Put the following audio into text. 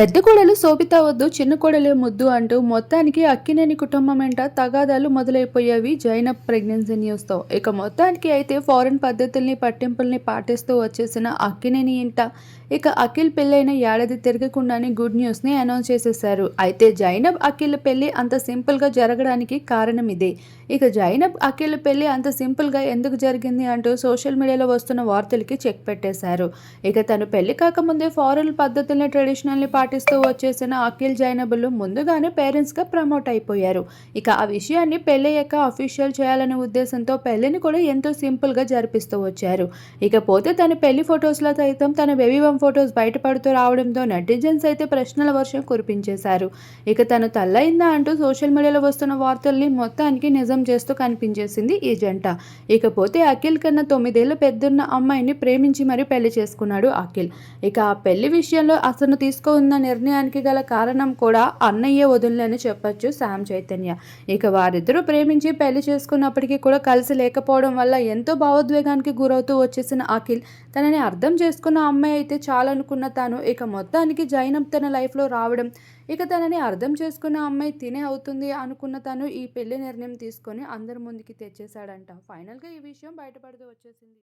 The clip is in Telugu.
పెద్ద కోడలు శోభిత వద్దు చిన్న కోడలే ముద్దు అంటూ మొత్తానికి అక్కినేని కుటుంబం వెంట తగాదాలు మొదలైపోయేవి జైనబ్ ప్రెగ్నెన్సీ న్యూస్తో. ఇక మొత్తానికి అయితే ఫారెన్ పద్ధతుల్ని పట్టింపుల్ని పాటిస్తూ వచ్చేసిన అక్కినేని ఇంట ఇక అఖిల్ పెళ్ళైన ఏడాది తిరగకుండానే గుడ్ న్యూస్ని అనౌన్స్ చేసేశారు. అయితే జైనబ్ అఖిల్ పెళ్ళి అంత సింపుల్గా జరగడానికి కారణం ఇదే. ఇక జైనబ్ అఖిల్ పెళ్ళి అంత సింపుల్గా ఎందుకు జరిగింది అంటూ సోషల్ మీడియాలో వస్తున్న వార్తలకి చెక్ పెట్టేశారు. ఇక తను పెళ్ళి కాకముందే ఫారెన్ పద్ధతుల్ని ట్రెడిషనల్ని పాటిస్తూ వచ్చేసిన అఖిల్ జైనబులు ముందుగానే పేరెంట్స్గా ప్రమోట్ అయిపోయారు. ఇక ఆ విషయాన్ని పెళ్ళయ్యాక అఫీషియల్ చేయాలనే ఉద్దేశంతో పెళ్ళిని కూడా ఎంతో సింపుల్గా జరిపిస్తూ వచ్చారు. ఇకపోతే తన పెళ్ళి ఫొటోస్లో సైతం తన బేబీ బమ్ ఫొటోస్ బయటపడుతూ రావడంతో నెటిజన్స్ అయితే ప్రశ్నల వర్షం కురిపించేశారు. ఇక తను తల్లయిందా అంటూ సోషల్ మీడియాలో వస్తున్న వార్తల్ని మొత్తానికి నిజం చేస్తూ కనిపించేసింది ఈ జంట. ఇకపోతే అఖిల్ కన్నా తొమ్మిదేళ్ళ పెద్దున్న అమ్మాయిని ప్రేమించి మరీ పెళ్ళి చేసుకున్నాడు అఖిల్. ఇక ఆ పెళ్ళి విషయంలో అతను తీసుకున్న నిర్ణయానికి గల కారణం కూడా అన్నయ్య వదులని చెప్పొచ్చు శామ్ చైతన్య. ఇక వారిద్దరూ ప్రేమించి పెళ్ళి చేసుకున్నప్పటికీ కూడా కలిసి లేకపోవడం వల్ల ఎంతో భావోద్వేగానికి గురవుతూ వచ్చేసిన అఖిల్ తనని అర్థం చేసుకున్న అమ్మాయి అయితే చాలనుకున్న తాను ఇక మొత్తానికి జైనం తన లైఫ్లో రావడం ఇక తనని అర్థం చేసుకున్న అమ్మాయి తినే అవుతుంది అనుకున్న తను ఈ పెళ్ళి నిర్ణయం తీసుకొని అందరి ముందుకి తెచ్చేశాడంట. ఫైనల్గా ఈ విషయం బయటపడుతూ వచ్చేసింది.